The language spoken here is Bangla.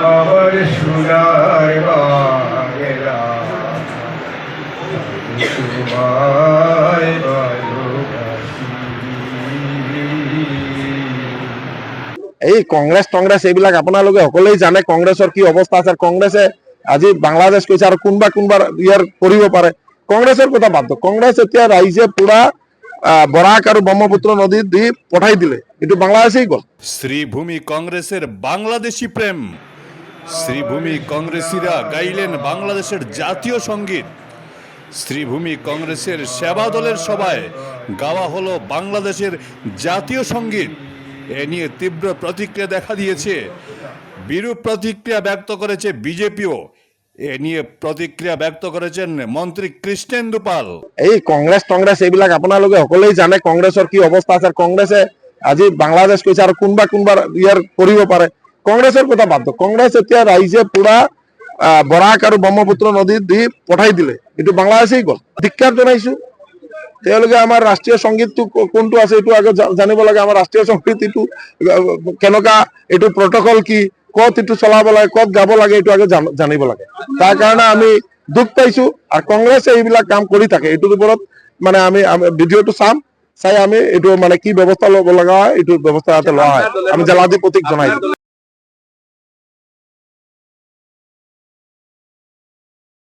আমার সোনার এই কংগ্ৰেছ টংগ্ৰেছ এইবিলাক আপোনালোকে সকলোৱে জানে কংগ্ৰেছৰ কি অৱস্থা আছে কংগ্ৰেছে আজি বাংলাদেশ কৈছে আৰু কোনোবা কোনোবা ইয়াৰ কৰিব পাৰে। কংগ্ৰেছৰ কথা বাদ দিয়ক। কংগ্ৰেছ এতিয়া ৰাইজে পুৰা আহ, আর ব্রহ্মপুত্র ব্ৰহ্মপুত্ৰ নদীত দি পঠাই দিলে। এইটো বাংলাদেশেই গ'ল। শ্রীভূমি কংগ্রেসের বাংলাদেশি প্রেম। শ্রীভূমি কংগ্রেসীরা গাইলেন বাংলাদেশের জাতীয় সংগীত। শ্রীভূমি কংগ্রেসের সেবা দলের সভায় গাওয়া হলো বাংলাদেশের জাতীয় সংগীত। এ নিয়ে তীব্র প্রতিক্রিয়া দেখা দিয়েছে। বিরূপ প্রতিক্রিয়া ব্যক্ত করেছে বিজেপিও। এ নিয়ে প্রতিক্রিয়া ব্যক্ত করেছেন মন্ত্রী কৃষ্ণেন্দু পাল। এই কংগ্ৰেছ, টংগ্ৰেছ এইবিলাক আপোনালোকে সকলোৱে জানে, কংগ্ৰেছৰ কি অৱস্থা আছে কংগ্ৰেছে আজি বাংলাদেশ কৈছে আৰু কোনোবা কোনোবা ইয়াৰ কৰিব পাৰে। কংগ্ৰেছৰ কথা বাদ কংগ্ৰেছ এতিয়া ৰাইজে পুৰা বৰাক আৰু ব্ৰহ্মপুত্ৰ নদীত দি পঠাই দিলে। এইটো বাংলাদেশেই গ'ল। ধিক্কাৰ জনাইছো। তেওঁলোকে আমাৰ ৰাষ্ট্ৰীয় সংগীতটো কোনটো আছে এইটো আগত জানিব লাগে। আমাৰ ৰাষ্ট্ৰীয় সংগীত এইটো কেনেকুৱা, এইটো প্ৰটকল কি? ক'ত এইটো চলাব লাগে, ক'ত গাব লাগে, এইটো আগে জানিব লাগে। তাৰ কাৰণে আমি দুখ পাইছো আৰু কংগ্ৰেছে এইবিলাক কাম কৰি থাকে। এইটোৰ ওপৰত মানে আমি ভিডিঅ'টো চাম, চাই আমি এইটো মানে কি ব্যৱস্থা ল'ব লগা হয়, এইটো ব্যৱস্থা লোৱা হয়। আমি জেলাধিপতিক জনাই